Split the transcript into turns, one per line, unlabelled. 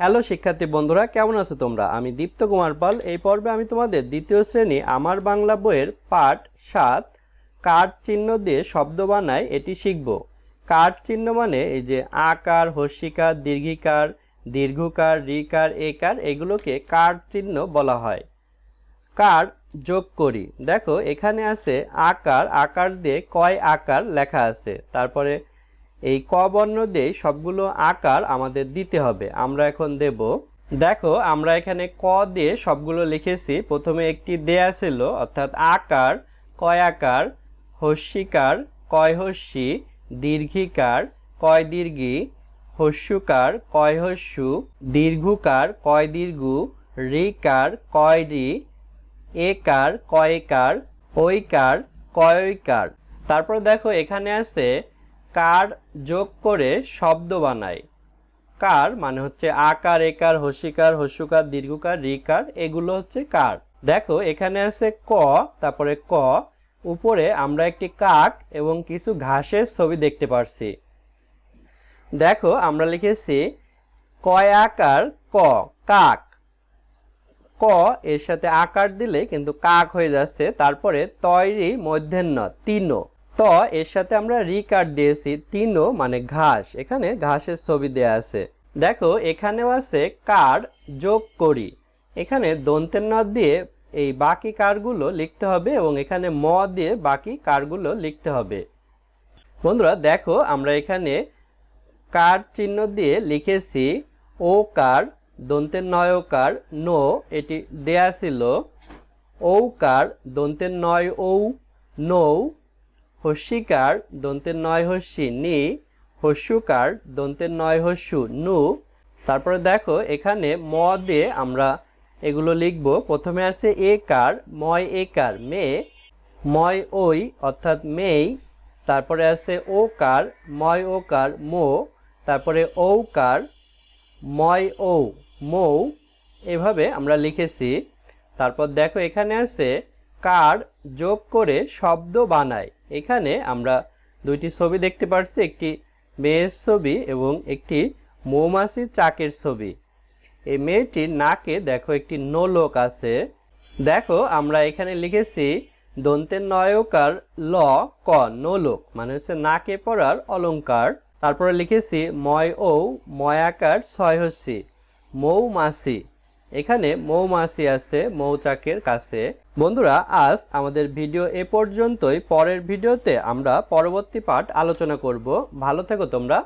Hello শিক্ষার্থী বন্ধুরা, কেমন আছো তোমরা? আমি দীপ্ত কুমার পাল। এই পর্বে আমি তোমাদের দ্বিতীয় শ্রেণি আমার বাংলা বইয়ের পাঠ সাত, কার চিহ্ন দিয়ে শব্দ বানায় এটি শিখব। কার চিহ্ন মানে এই যে আকার হস্যিকার দীর্ঘিকার, দীর্ঘকার, রিকার, একার, এগুলোকে কার চিহ্ন বলা হয়। কার যোগ করি। দেখো, এখানে আছে আকার আকার দিয়ে কয় আকার লেখা আছে। তারপরে এই ক বর্ণ দিয়ে সবগুলো আকার আমাদের দিতে হবে। আমরা এখন দেব, দেখো আমরা এখানে ক দিয়ে সবগুলো লিখেছি। প্রথমে একটি দেয়া ছিল, অর্থাৎ আকার, কয় আকার? হস্যিকার, কয় হস্যি? দীর্ঘিকার, কয় দীর্ঘি? হস্যুকার, কয় হস্যু? দীর্ঘকার, কয় দীর্ঘু? রিকার কয় রি? একার কয়কার ঐকার কয়কার তারপর দেখো এখানে আছে কার যোগ করে শব্দ বানায়? কার মানে হচ্ছে আকার, একার হস্যিকার হস্যুকার, দীর্ঘকার, রিকার, এগুলো হচ্ছে কার। দেখো, এখানে আছে ক, তারপরে ক, উপরে আমরা একটি কাক এবং কিছু ঘাসের ছবি দেখতে পারছি। দেখো, আমরা লিখেছি কয় আকার ক, কাক। ক এর সাথে আকার দিলে কিন্তু কাক হয়ে যাচ্ছে, তারপরে তৈরি মধ্যাহ্ন তিনো। ত এর সাথে আমরা রিকার দিয়েছি তিনো মানে ঘাস। এখানে ঘাসের ছবি দেয়া আছে। দেখো, এখানেও আছে কার যোগ করি। এখানে দন্তের নদ দিয়ে এই বাকি কারগুলো লিখতে হবে এবং এখানে ম দিয়ে বাকি কারগুলো লিখতে হবে। বন্ধুরা, দেখো, আমরা এখানে কার চিহ্ন দিয়ে লিখেছি ও কার, দন্তের নয়কার নো, এটি দেয়া ছিল ঔকার দন্তের নয় ঔ, নৌ হস্যিকার দন্তের নয় হস্যি নি, হস্যুকার দন্তের নয় হস্যু নু। তারপরে দেখো, এখানে ম দিয়ে আমরা এগুলো লিখব। প্রথমে আছে এ কার ময় এ কার মে, ময় ওই অর্থাৎ মেই। তারপরে আছে ও কার ময় ও কার মো। তারপরে ও কার ময় ও মৌ। এভাবে আমরা লিখেছি। তারপর দেখো, এখানে আছে কার যোগ করে শব্দ বানায়। এখানে আমরা দুইটি ছবি দেখতে পাচ্ছি একটি মেয়ের ছবি এবং একটি মৌমাছির চাকের ছবি। এই মেয়েটির নাকে দেখো একটি নোলক আছে। দেখো, আমরা এখানে লিখেছি দন্তের নয়কার ল, ক, নোলক মানে হচ্ছে নাকে পড়ার অলঙ্কার তারপরে লিখেছি ময় ও ময়াকার ছয় হস্যি, মৌমাছি। এখানে মৌমাছি আছে মৌচাকের কাছে। বন্ধুরা, আজ আমাদের ভিডিও এ পর্যন্তই। পরের ভিডিওতে আমরা পরবর্তী পাঠ আলোচনা করব। ভালো থেকো তোমরা।